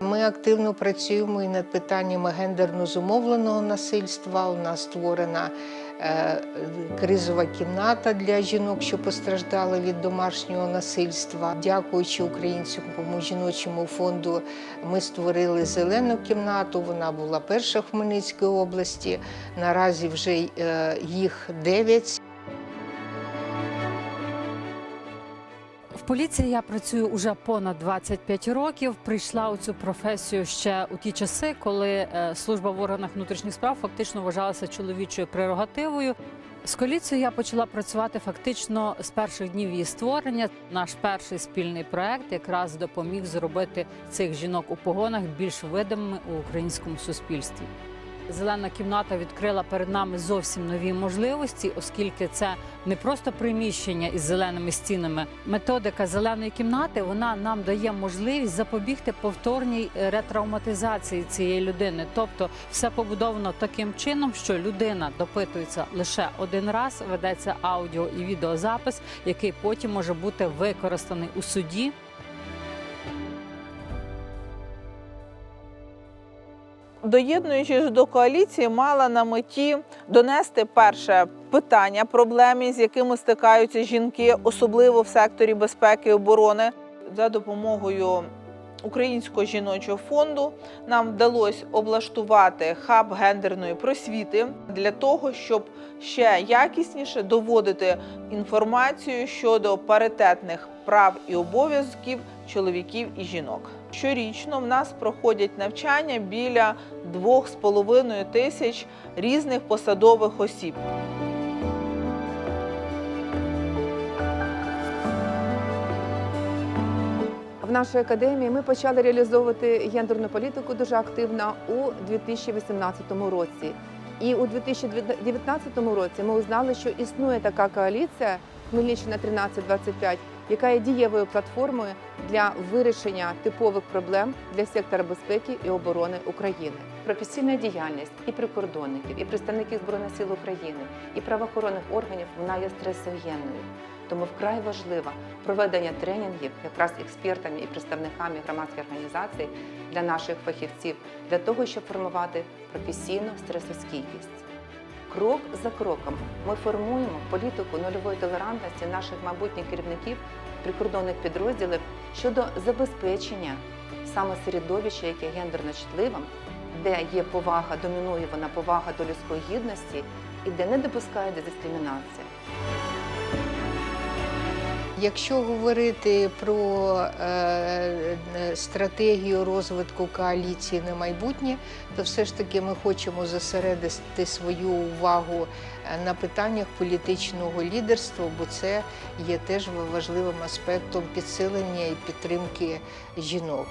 Ми активно працюємо і над питаннями гендерно зумовленого насильства. У нас створена е, кризова кімната для жінок, що постраждали від домашнього насильства. Дякуючи Українському жіночому фонду, ми створили зелену кімнату. Вона була перша в Хмельницькій області. Наразі вже е, їх дев'ять. В поліції я працюю уже понад 25 років. Прийшла у цю професію ще у ті часи, коли е, служба в органах внутрішніх справ фактично вважалася чоловічою прерогативою. З коаліцією я почала працювати фактично з перших днів її створення. Наш перший спільний проект якраз допоміг зробити цих жінок у погонах більш видимими у українському суспільстві. Зелена кімната відкрила перед нами зовсім нові можливості, оскільки це не просто приміщення із зеленими стінами. Методика зеленої кімнати вона нам дає можливість запобігти повторній ретравматизації цієї людини. Тобто, все побудовано таким чином, що людина допитується лише один раз, ведеться аудіо і відеозапис, який потім може бути використаний у суді. Доєднуючись до коаліції, мала на меті донести перше питання, проблеми, з якими стикаються жінки, особливо в секторі безпеки і оборони. За допомогою Українського жіночого фонду нам вдалося облаштувати хаб гендерної просвіти для того, щоб ще якісніше доводити інформацію щодо паритетних прав і обов'язків чоловіків і жінок. Щорічно в нас проходять навчання біля 2,5 тисяч різних посадових осіб. В нашій академії ми почали реалізовувати гендерну політику дуже активно у 2018 році. І у 2019 році ми узнали, що існує така коаліція Хмельниччина 1325, яка є дієвою платформою для вирішення типових проблем для сектора безпеки і оборони України. Професійна діяльність і прикордонників, і представників збройних сил України, і правоохоронних органів вона є стресогенною. Тому вкрай важливо проведення тренінгів якраз експертами і представниками громадських організацій для наших фахівців для того, щоб формувати професійну стресостійкість. Крок за кроком ми формуємо політику нульової толерантності наших майбутніх керівників прикордонних підрозділів щодо забезпечення саме середовища, яке гендерно чутливим, де є повага, домінує вона повага до людської гідності і де не допускається дискримінація. Якщо говорити про е, е, стратегію розвитку коаліції на майбутнє, то все ж таки ми хочемо зосередити свою увагу е, на питаннях політичного лідерства, бо це є теж важливим аспектом підсилення і підтримки жінок.